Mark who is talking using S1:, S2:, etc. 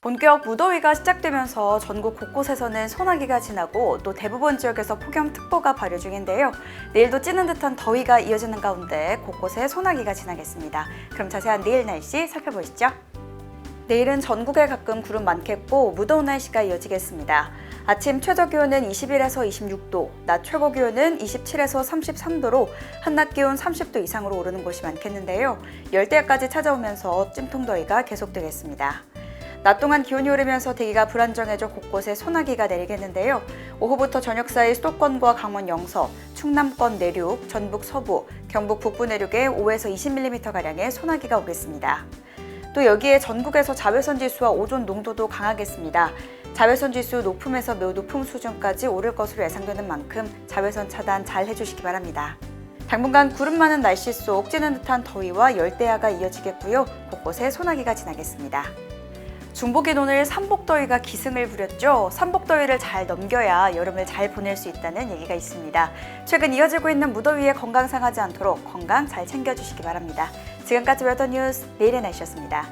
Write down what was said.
S1: 본격 무더위가 시작되면서 전국 곳곳에서는 소나기가 지나고 또 대부분 지역에서 폭염특보가 발효 중인데요. 내일도 찌는 듯한 더위가 이어지는 가운데 곳곳에 소나기가 지나겠습니다. 그럼 자세한 내일 날씨 살펴보시죠. 내일은 전국에 가끔 구름 많겠고 무더운 날씨가 이어지겠습니다. 아침 최저 기온은 21에서 26도, 낮 최고 기온은 27에서 33도로 한낮 기온 30도 이상으로 오르는 곳이 많겠는데요. 열대야까지 찾아오면서 찜통더위가 계속되겠습니다. 낮 동안 기온이 오르면서 대기가 불안정해져 곳곳에 소나기가 내리겠는데요. 오후부터 저녁 사이 수도권과 강원 영서, 충남권 내륙, 전북 서부, 경북 북부 내륙에 5에서 20mm가량의 소나기가 오겠습니다. 또 여기에 전국에서 자외선 지수와 오존 농도도 강하겠습니다. 자외선 지수 높음에서 매우 높음 수준까지 오를 것으로 예상되는 만큼 자외선 차단 잘 해주시기 바랍니다. 당분간 구름 많은 날씨 속 찌는 듯한 더위와 열대야가 이어지겠고요. 곳곳에 소나기가 지나겠습니다. 중복인 오늘 삼복더위가 기승을 부렸죠. 삼복더위를 잘 넘겨야 여름을 잘 보낼 수 있다는 얘기가 있습니다. 최근 이어지고 있는 무더위에 건강 상하지 않도록 건강 잘 챙겨주시기 바랍니다. 지금까지 웨더 뉴스 내일의 날씨였습니다.